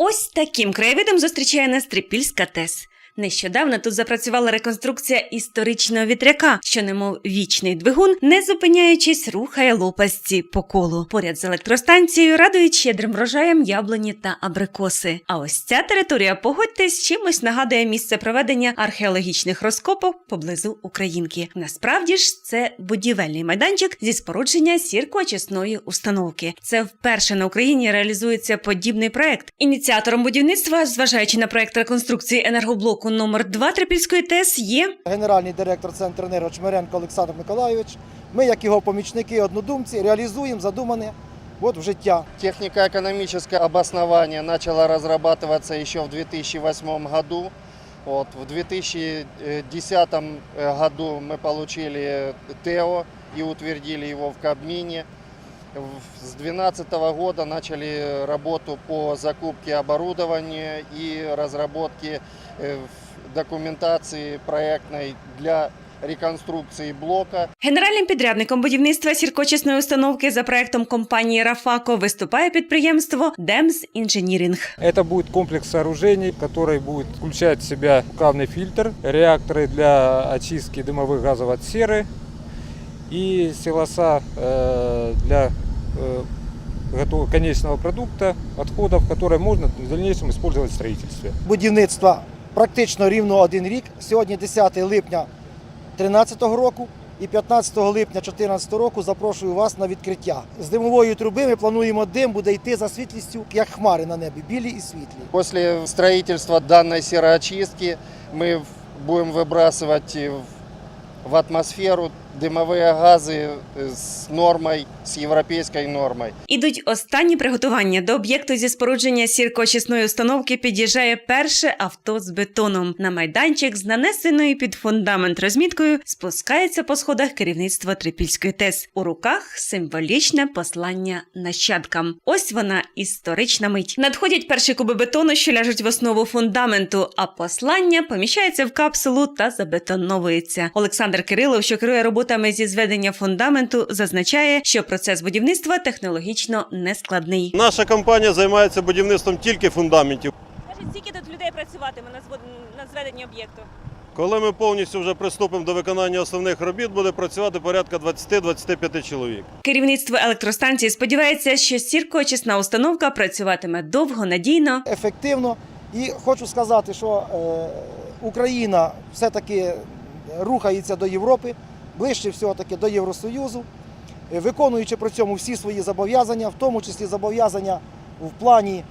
Ось таким краєвидом зустрічає нас Трипільська ТЕС. Нещодавно тут запрацювала реконструкція історичного вітряка, що, немов вічний двигун, не зупиняючись, рухає лопасті по колу. Поряд з електростанцією радують щедрим врожаєм яблуні та абрикоси. А ось ця територія, погодьтесь, чимось нагадує місце проведення археологічних розкопок поблизу Українки. Насправді ж це будівельний майданчик зі спорудження сірко-очисної установки. Це вперше на Україні реалізується подібний проект. Ініціатором будівництва, зважаючи на проект реконструкції енергоблоку номер 2 Трипільської ТЕС, є генеральний директор Центренерго Чмиренко Олександр Миколайович. Ми, як його помічники, однодумці, реалізуємо задумане от в життя. Технико-экономическое обоснование начало разрабатываться еще в 2008 году. Вот, в 2010 году мы получили ТЭО и утвердили его в Кабмине. В- С 2012 года начали работу по закупке оборудования и разработке э, в- документации проектной для реконструкции блока. генеральним підрядником будівництва сіркочисної установки за проектом компанії Рафако виступає підприємство Демс Інженірінг. Это будет комплекс сооружений, который будет включать в себя рукавный фильтр, реакторы для очистки дымовых газов от серы и силоса э, для э, готового конечного продукта, отходов, которые можно в дальнейшем использовать в строительстве. Будівництва практично рівно один рік. Сьогодні 10 липня 2013 року і 15 липня 2014 року запрошую вас на відкриття. З димової труби ми плануємо дим буде йти за світлістю, як хмари на небі, білі і світлі. После строительства данной сероочистки мы в- будем выбрасывать в- в атмосферу дымовые газы э, с нормой, с европейской нормой. Ідуть останні приготування до об'єкту зі спорудження сіркоочисної установки. Під'їжджає перше авто з бетоном. На майданчик з нанесеною під фундамент розміткою спускається по сходах керівництва Трипільської ТЕС. У руках символічне послання нащадкам. Ось вона історична мить. Надходять перші куби бетону, що ляжуть в основу фундаменту, а послання поміщається в капсулу та забетоновується. Олександр Кирилов, що керує роботами зі зведення фундаменту, зазначає, що процес будівництва технологічно нескладний. Наша компанія займається будівництвом тільки фундаментів. Скажіть, скільки тут людей працюватиме на на зведенні об'єкту? Коли ми повністю вже приступимо до виконання основних робіт, буде працювати порядка 20-25 чоловік. Керівництво електростанції сподівається, що сіркоочисна установка працюватиме довго, надійно. ефективно. І хочу сказати, що е, Україна все-таки рухається до Європи, ближче всього таки до Євросоюзу, е, виконуючи при цьому всі свої зобов'язання, в тому числі зобов'язання в плані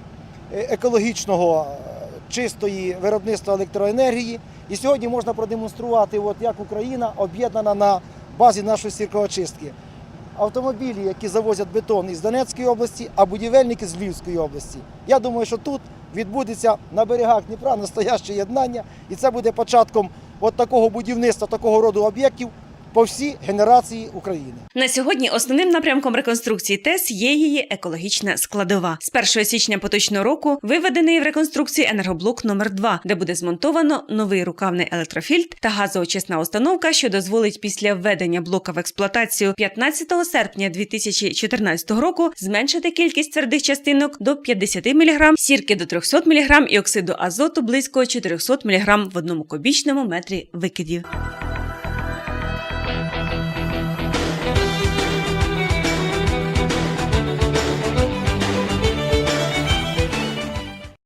е, екологічного е, чистої виробництва електроенергії. І сьогодні можна продемонструвати, от як Україна об'єднана на базі нашої сіркоочистки. Автомобілі, які завозять бетон із Донецької області, а будівельники з Львівської області. Я думаю, що тут відбудеться на берегах Дніпра настояще єднання, і це буде початком от такого будівництва, такого роду об'єктів по всій генерації України. На сьогодні основним напрямком реконструкції ТЕС є її екологічна складова. З 1 січня поточного року виведений в реконструкції енергоблок номер 2 де буде змонтовано новий рукавний електрофільтр та газоочисна установка, що дозволить після введення блока в експлуатацію 15 серпня 2014 року зменшити кількість твердих частинок до 50 мг, сірки до 300 мг і оксиду азоту близько 400 мг в одному кубічному метрі викидів.